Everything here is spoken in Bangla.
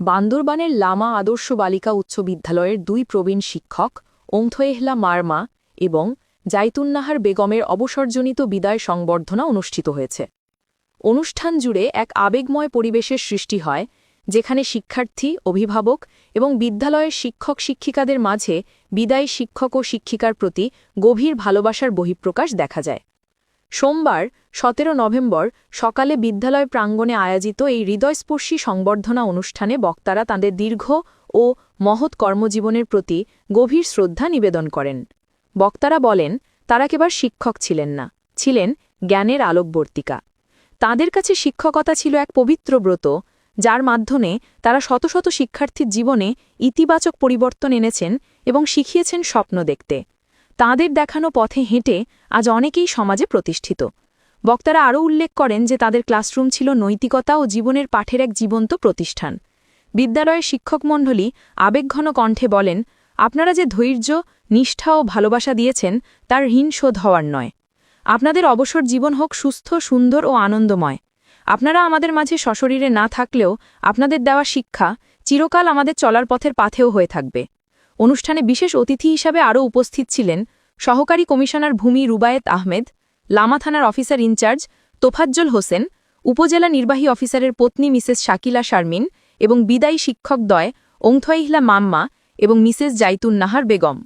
বান্দরবানের লামা আদর্শ বালিকা উচ্চ বিদ্যালয়ের দুই প্রবীণ শিক্ষক, ওংথয়েহলা মারমা এবং জাইতুন্নাহার বেগমের অবসরজনিত বিদায় সংবর্ধনা অনুষ্ঠিত হয়েছে। অনুষ্ঠান জুড়ে এক আবেগময় পরিবেশের সৃষ্টি হয়, যেখানে শিক্ষার্থী, অভিভাবক এবং বিদ্যালয়ের শিক্ষক শিক্ষিকাদের মাঝে বিদায়ী শিক্ষক ও শিক্ষিকার প্রতি গভীর ভালোবাসার বহিঃপ্রকাশ দেখা যায়। সোমবার, সতেরো নভেম্বর, সকালে বিদ্যালয় প্রাঙ্গণে আয়োজিত এই হৃদয়স্পর্শী সংবর্ধনা অনুষ্ঠানে বক্তারা তাঁদের দীর্ঘ ও মহৎ কর্মজীবনের প্রতি গভীর শ্রদ্ধা নিবেদন করেন। বক্তারা বলেন, তারা কেবল শিক্ষক ছিলেন না, ছিলেন জ্ঞানের আলোকবর্তিকা। তাদের কাছে শিক্ষকতা ছিল এক পবিত্র ব্রত, যার মাধ্যমে তারা শত শত শিক্ষার্থীর জীবনে ইতিবাচক পরিবর্তন এনেছেন এবং শিখিয়েছেন স্বপ্ন দেখতে। তাঁদের দেখানো পথে হেঁটে আজ অনেকেই সমাজে প্রতিষ্ঠিত। বক্তারা আরও উল্লেখ করেন যে তাদের ক্লাসরুম ছিল নৈতিকতা ও জীবনের পাঠের এক জীবন্ত প্রতিষ্ঠান। বিদ্যালয়ের শিক্ষকমণ্ডলী আবেগঘন কণ্ঠে বলেন, আপনারা যে ধৈর্য, নিষ্ঠা ও ভালোবাসা দিয়েছেন, তার ঋণ শোধ হওয়ার নয়। আপনাদের অবসর জীবন হোক সুস্থ, সুন্দর ও আনন্দময়। আপনারা আমাদের মাঝে সশরীরে না থাকলেও আপনাদের দেওয়া শিক্ষা চিরকাল আমাদের চলার পথের পাথেও হয়ে থাকবে। অনুষ্ঠানে বিশেষ অতিথি হিসাবে আরও উপস্থিত ছিলেন সহকারী কমিশনার ভূমি রুবায়েত আহমেদ, লামা থানার অফিসার ইনচার্জ তোফাজ্জল হোসেন, উপজেলা নির্বাহী অফিসারের পত্নী মিসেস শাকিলা শারমিন এবং বিদায়ী শিক্ষক শিক্ষকদ্বয় ওংথইহলা মাম্মা এবং মিসেস জাইতুন নাহার বেগম।